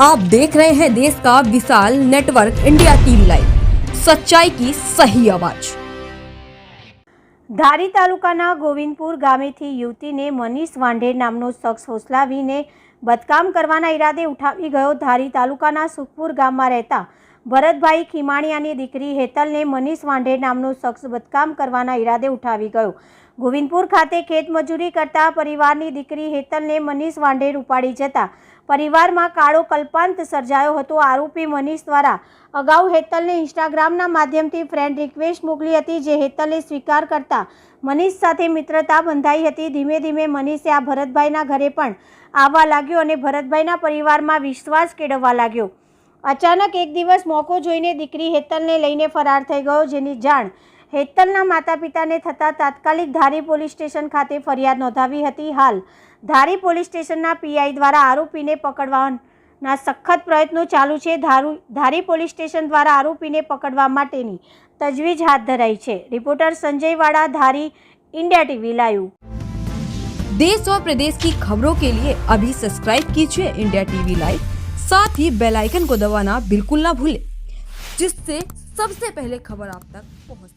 आप देख रहे हैं देश का विशाल नेटवर्क इंडिया टीवी लाइव सच्चाई की सही आवाज ધારી તાલુકાના ગોવિંદપુર ગામેથી યુવતીને મનીષ વાંઢેર નામનો શખ્સ હોસલાવીને બદકામ કરવાના ઈરાદે ઉઠાવી ગયો ધારી તાલુકાના સુખપુર ગામમાં રહેતા ભરતભાઈ ખીમાણીયાની દીકરી હેતલને મનીષ વાંઢેર નામનો શખ્સ બદકામ કરવાના ઈરાદે ઉઠાવી ગયો ગોવિંદપુર ખાતે ખેતમજૂરી કરતા પરિવારની દીકરી હેતલને મનીષ વાંઢેર ઉપાડી જતા પરિવારમાં કાળો કલ્પાંત સર્જાયો હતો. આરોપી મનીષ દ્વારા અગાઉ હેતલને ઇન્સ્ટાગ્રામના માધ્યમથી ફ્રેન્ડ રિક્વેસ્ટ મોકલી હતી, જે હેતલે સ્વીકાર કરતા મનીષ સાથે મિત્રતા બંધાઈ હતી. ધીમે ધીમે મનીષે આ ભરતભાઈના ઘરે પણ આવવા લાગ્યો અને ભરતભાઈના પરિવારમાં વિશ્વાસ કેળવવા લાગ્યો. અચાનક એક દિવસ મોકો જોઈને દીકરી હેતલને લઈને ફરાર થઈ ગયો, જેની જાણ હેતલના માતા પિતાને થતાં તાત્કાલિક ધારી પોલીસ સ્ટેશન ખાતે ફરિયાદ નોંધાવી હતી. હાલ ધારી પોલીસ સ્ટેશનના પીઆઈ દ્વારા આરોપીને પકડવાના સખત પ્રયત્નો ચાલુ છે ધારુ ધારી પોલીસ સ્ટેશન દ્વારા આરોપીને પકડવા માટેની તજવીજ હાથ ધરાઈ છે રિપોર્ટર સંજય વાડા ધારી इंडिया टीवी लाइव देश और प्रदेश की खबरों के लिए अभी सब्सक्राइब कीजिए इंडिया टीवी लाइव साथ ही बेल आइकन को दबाना बिल्कुल ना भूलें जिससे सबसे पहले खबर आप तक पहुंच